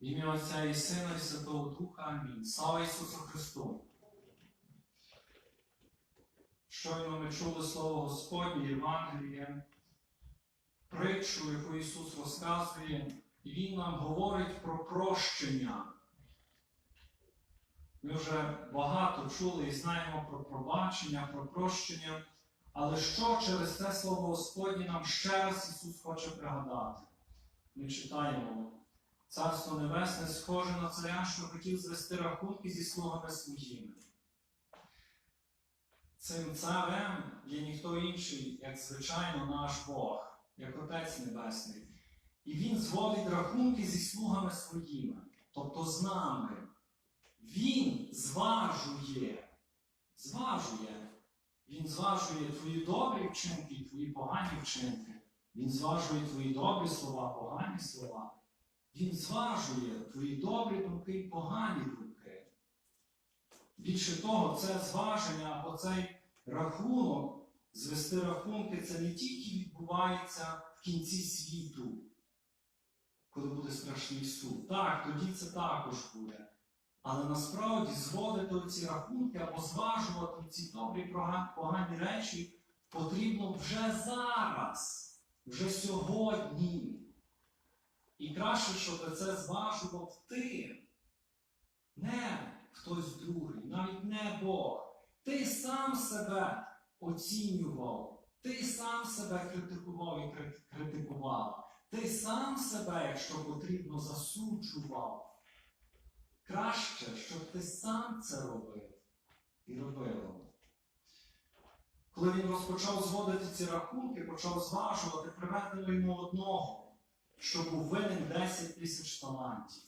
В ім'я Отця і Сина і Святого Духа. Амінь. Слава Ісусу Христу! Щойно ми чули Слово Господнє, Євангеліє, притчу, яку Ісус розказує, і Він нам говорить про прощення. Ми вже багато чули і знаємо про пробачення, про прощення. Але що через це Слово Господнє нам ще раз Ісус хоче пригадати? Ми читаємо. Царство Небесне схоже на царя, що хотів звести рахунки зі слугами своїми. Цим царем є ніхто інший, як звичайно, наш Бог, як Отець Небесний. І Він зводить рахунки зі слугами своїми, тобто з нами. Він зважує, зважує. Він зважує твої добрі вчинки, твої погані вчинки. Він зважує твої добрі слова, погані слова. Він зважує твої добрі думки і погані думки. Більше того, це зваження або цей рахунок, звести рахунки, це не тільки відбувається в кінці світу, коли буде страшний суд. Так, тоді це також буде. Але насправді зводити ці рахунки або зважувати ці добрі погані речі потрібно вже зараз, вже сьогодні. І краще, щоб це зважував ти, не хтось другий, навіть не Бог. Ти сам себе оцінював, ти сам себе критикував і кри- критикувала. Ти сам себе, якщо потрібно, засуджував. Краще, щоб ти сам це робив і робила. Коли він розпочав зводити ці рахунки, почав зважувати, приведено йому одного, що був винен 10 тисяч талантів.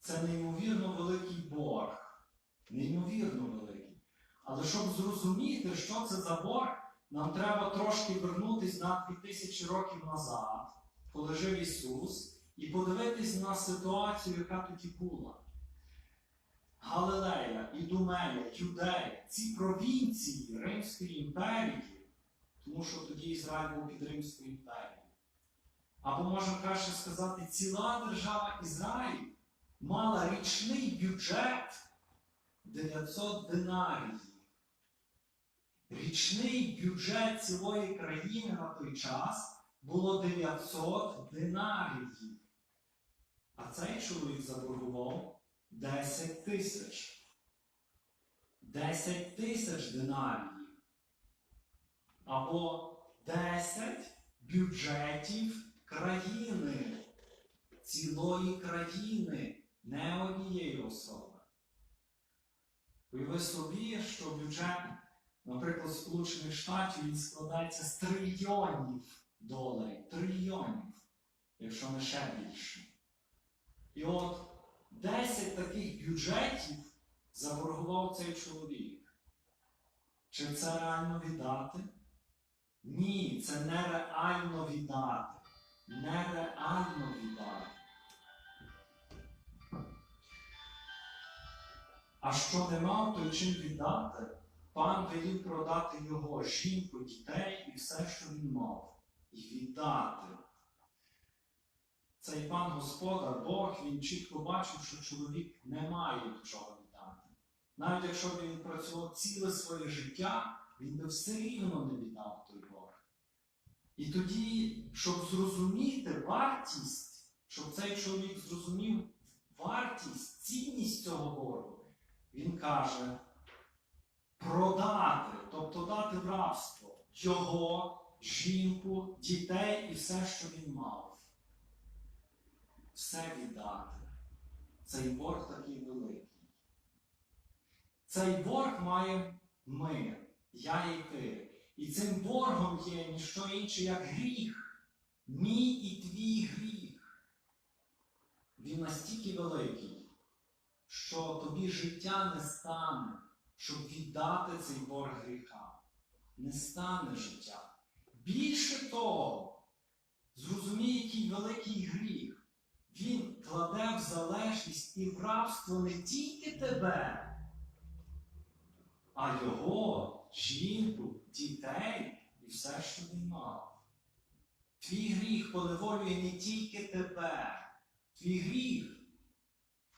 Це неймовірно великий борг. Неймовірно великий. Але щоб зрозуміти, що це за борг, нам треба трошки вернутися на 2000 років назад, коли жив Ісус, і подивитись на ситуацію, яка тоді була. Галилея, Ідумея, Юдея, ці провінції Римської імперії, тому що тоді Ізраїль був під Римською імперією. Або можна краще сказати, ціла держава Ізраїль мала річний бюджет 900 динаріїв. Річний бюджет цілої країни на той час було 900 динаріїв. А цей чоловік заборгував 10 тисяч. 10 тисяч динаріїв. Або 10 бюджетів країни. Цілої країни, не однієї особи. Уяви собі, що бюджет, наприклад, Сполучених Штатів він складається з трильйонів доларів. Трильйонів, якщо не ще більше. І от 10 таких бюджетів заборгував цей чоловік. Чи це реально віддати? Ні, це нереально віддати. Нереально віддати. А що не мав, то чим віддати? Пан велів продати його жінку, дітей і все, що він мав, і віддати. Цей пан господар, Бог, він чітко бачив, що чоловік не має до чого віддати. Навіть якщо він працював ціле своє життя, він би все рівно не віддав той. І тоді, щоб зрозуміти вартість, щоб цей чоловік зрозумів вартість, цінність цього боргу, він каже продати, тобто дати в рабство його, жінку, дітей і все, що він мав. Все віддати. Цей борг такий великий. Цей борг має ми, я і ти. І цим боргом є ніщо інше, як гріх. Мій і твій гріх. Він настільки великий, що тобі життя не стане, щоб віддати цей борг гріха. Не стане життя. Більше того, зрозумій, який великий гріх. Він кладе в залежність і в рабство не тільки тебе, а його, жінку, дітей і все, що він мав. Твій гріх поневолює не тільки тебе. Твій гріх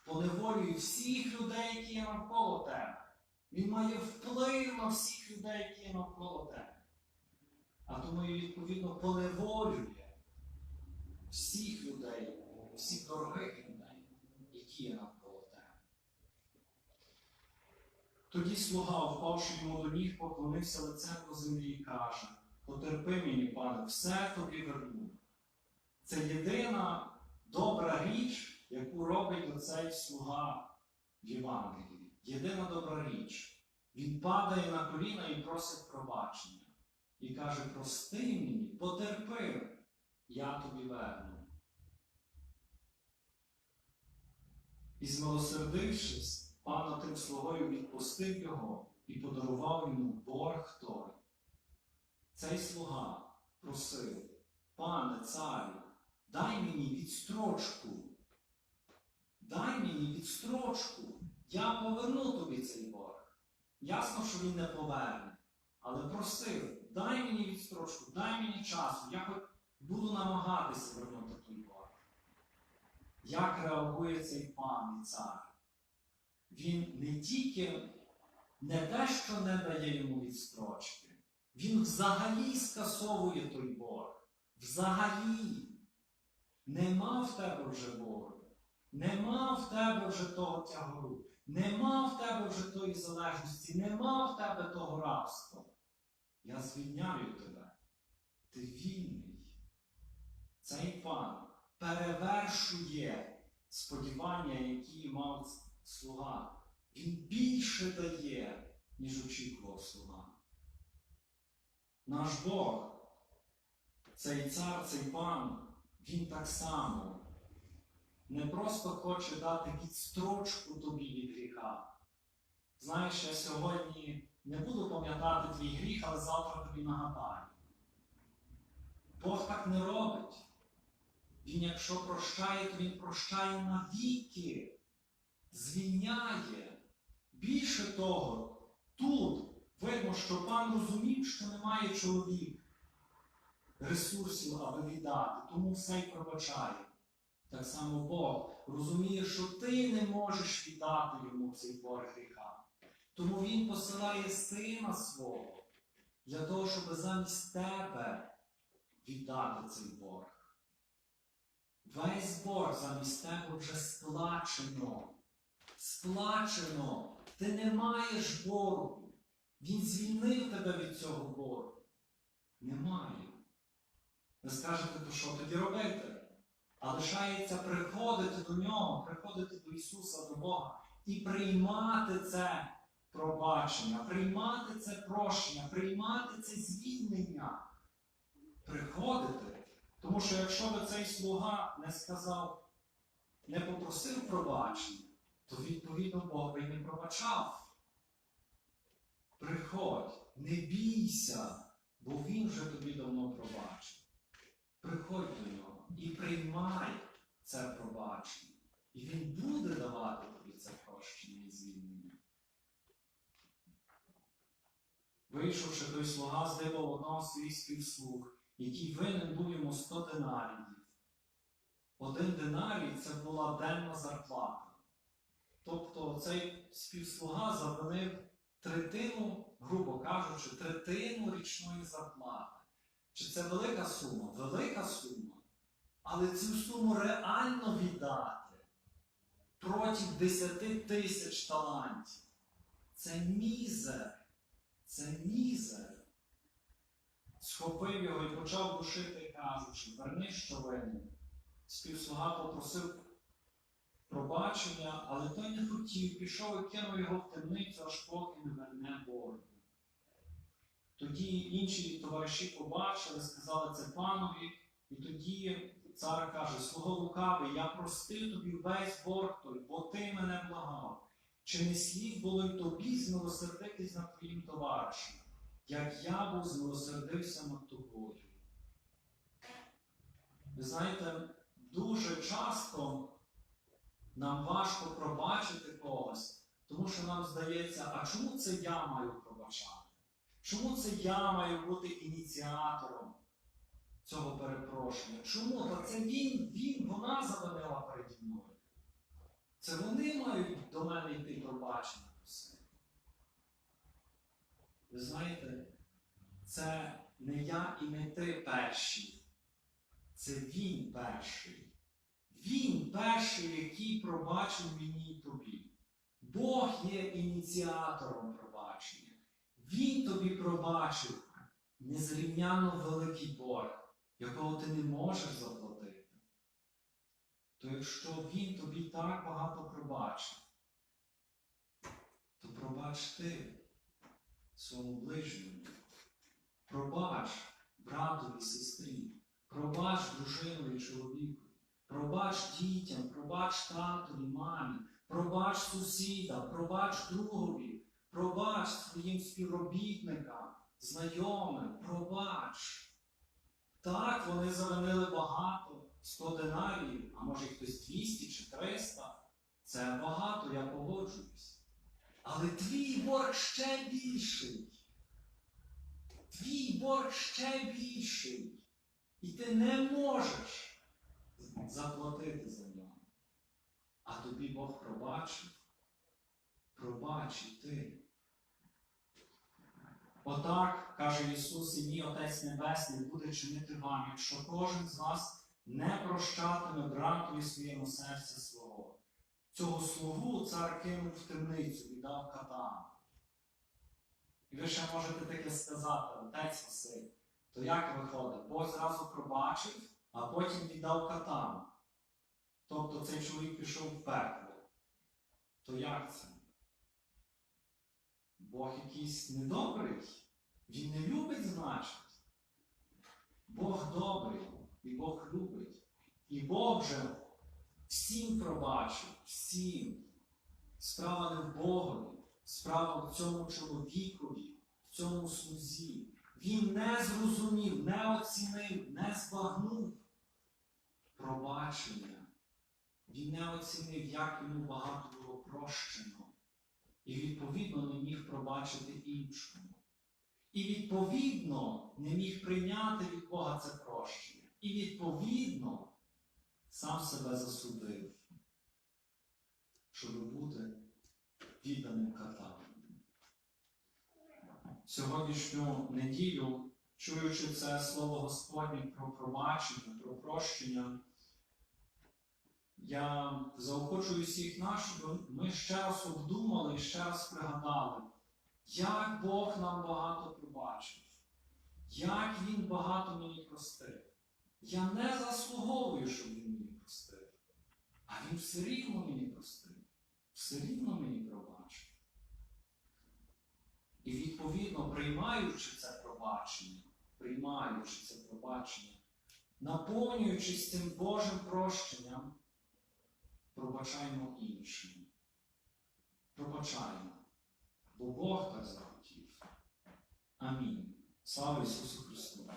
перетворює всіх людей, які є навколо тебе. Він має вплив на всіх людей, які є навколо тебе. А тому і відповідно поневолює всіх людей, всіх дорогих людей, які є навколо тебе. Тоді слуга, впавши йому до ніг, поклонився лицем до землі і каже: Потерпи мені, пане, все тобі верну. Це єдина добра річ, яку робить оцей слуга в Євангелії. Єдина добра річ. Він падає на коліна і просить пробачення. І каже: Прости мені, потерпи, я тобі верну. І змилосердившись, пан тим слугою відпустив його і подарував йому борг той. Цей слуга просив, пане царю, дай мені відстрочку. Дай мені відстрочку. Я поверну тобі цей борг. Ясно, що він не поверне. Але просив, дай мені відстрочку, дай мені часу, я буду намагатися вернути той борг. Як реагує цей пан і цар? Він не тільки не те, що не дає йому відстрочки, він взагалі скасовує той борг. Взагалі. Нема в тебе вже боргу. Нема в тебе вже того тягару. Нема в тебе вже тої залежності, нема в тебе того рабства. Я звільняю тебе. Ти вільний. Цей пан перевершує сподівання, які мав слуга. Він більше дає, ніж очікував слуга. Наш Бог, цей цар, цей пан, він так само не просто хоче дати відстрочку тобі від гріха. Знаєш, я сьогодні не буду пам'ятати твій гріх, але завтра тобі нагадаю. Бог так не робить. Він, якщо прощає, то він прощає навіки, звільняє. Більше того, тут видно, що пан розумів, що немає чоловік ресурсів, аби віддати, тому все й пробачає. Так само Бог розуміє, що ти не можеш віддати йому цей борг гріха. Тому Він посилає сина свого для того, щоб замість тебе віддати цей борг. Весь борг замість тебе вже сплачено. Сплачено. Ти не маєш боргу. Він звільнив тебе від цього боргу. Немає. Ви скажете, то що тоді робити? А лишається приходити до нього, приходити до Ісуса, до Бога і приймати це пробачення, приймати це прощення, приймати це звільнення. Приходити. Тому що якщо би цей слуга не сказав, не попросив пробачення, то відповідно Бог би й не пробачав. Приходь, не бійся, бо Він вже тобі давно пробачив. Приходь до нього і приймай це пробачення. І він буде давати тобі це прощення і звільнення. Вийшовши той слуга, здивав одного з своїх співслуг, який винен був йому 100 динаріїв. Один динарій це була денна зарплата. Тобто цей співслуга завинив третину, грубо кажучи, третину річної зарплати. Чи це велика сума? Велика сума. Але цю суму реально віддати проти 10 тисяч талантів. Це мізер. Це мізер. Схопив його і почав душити, кажучи, верни, що винен. Співслуга попросив пробачення, але той не хотів, пішов і кинув його в темницю, аж поки не верне боргу. Тоді інші товариші побачили, сказали це панові, і тоді цар каже: Слуго лукавий, я простив тобі весь борг той, бо ти мене благав. Чи не слід було й тобі змилосердитись над твоїм товаришем, як я був змилосердився над тобою? Ви знаєте, дуже часто нам важко пробачити когось, тому що нам здається, а чому це я маю пробачати? Чому це я маю бути ініціатором цього перепрошення? Чому? Та це він, він, вона завинила переді мною. Це вони мають до мене йти пробачення просити. Ви знаєте, це не я і не ти перші. Це він перший. Він перший, який пробачив мені і тобі. Бог є ініціатором пробачення. Він тобі пробачив незрівняно великий борг, якого ти не можеш заплатити. То якщо він тобі так багато пробачив, то пробач ти своєму ближньому. Пробач братові, сестрі, пробач дружинові чоловіку, пробач дітям, пробач татові, мамі, пробач сусіда, пробач другові, пробач своїм співробітникам, знайомим, пробач. Так, вони завинили багато, 100 динаріїв, а може хтось 200 чи 300. Це багато, я погоджуюсь. Але твій борг ще більший. Твій борг ще більший. І ти не можеш заплатити за нього. А тобі Бог пробачив. Пробач і ти. Отак, каже Ісус, і мій Отець Небесний буде чинити вам, якщо кожен з вас не прощатиме братові своєму серця свого. Цього слугу цар кинув в темницю і дав катам. І ви ще можете таке сказати, отець Василь, то як виходить? Бог зразу пробачив, а потім віддав катам. Тобто цей чоловік пішов в пекло. То як це? Бог якийсь недобрий? Він не любить, значить. Бог добрий і Бог любить. І Бог же всім пробачив, всім. Справа не в Богові, справа в цьому чоловікові, в цьому слузі. Він не зрозумів, не оцінив, не збагнув пробачення. Він не оцінив, як йому багато було прощено. І відповідно не міг пробачити іншому. І відповідно не міг прийняти від Бога це прощення. І відповідно сам себе засудив, щоб бути відданим катам. Сьогоднішню неділю, чуючи це слово Господнє про пробачення, про прощення, я заохочую всіх нас, щоб ми ще раз обдумали ще раз пригадали, як Бог нам багато пробачив, як Він багато мені простив. Я не заслуговую, щоб він мені простив. А він все рівно мені простив, все рівно мені пробачив. І відповідно, приймаючи це пробачення, приймаючи це пробачення, наповнюючись цим Божим прощенням, пробачаємо іншим. Пробачаємо, бо Бог так захотів. Амінь. Слава Ісусу Христу!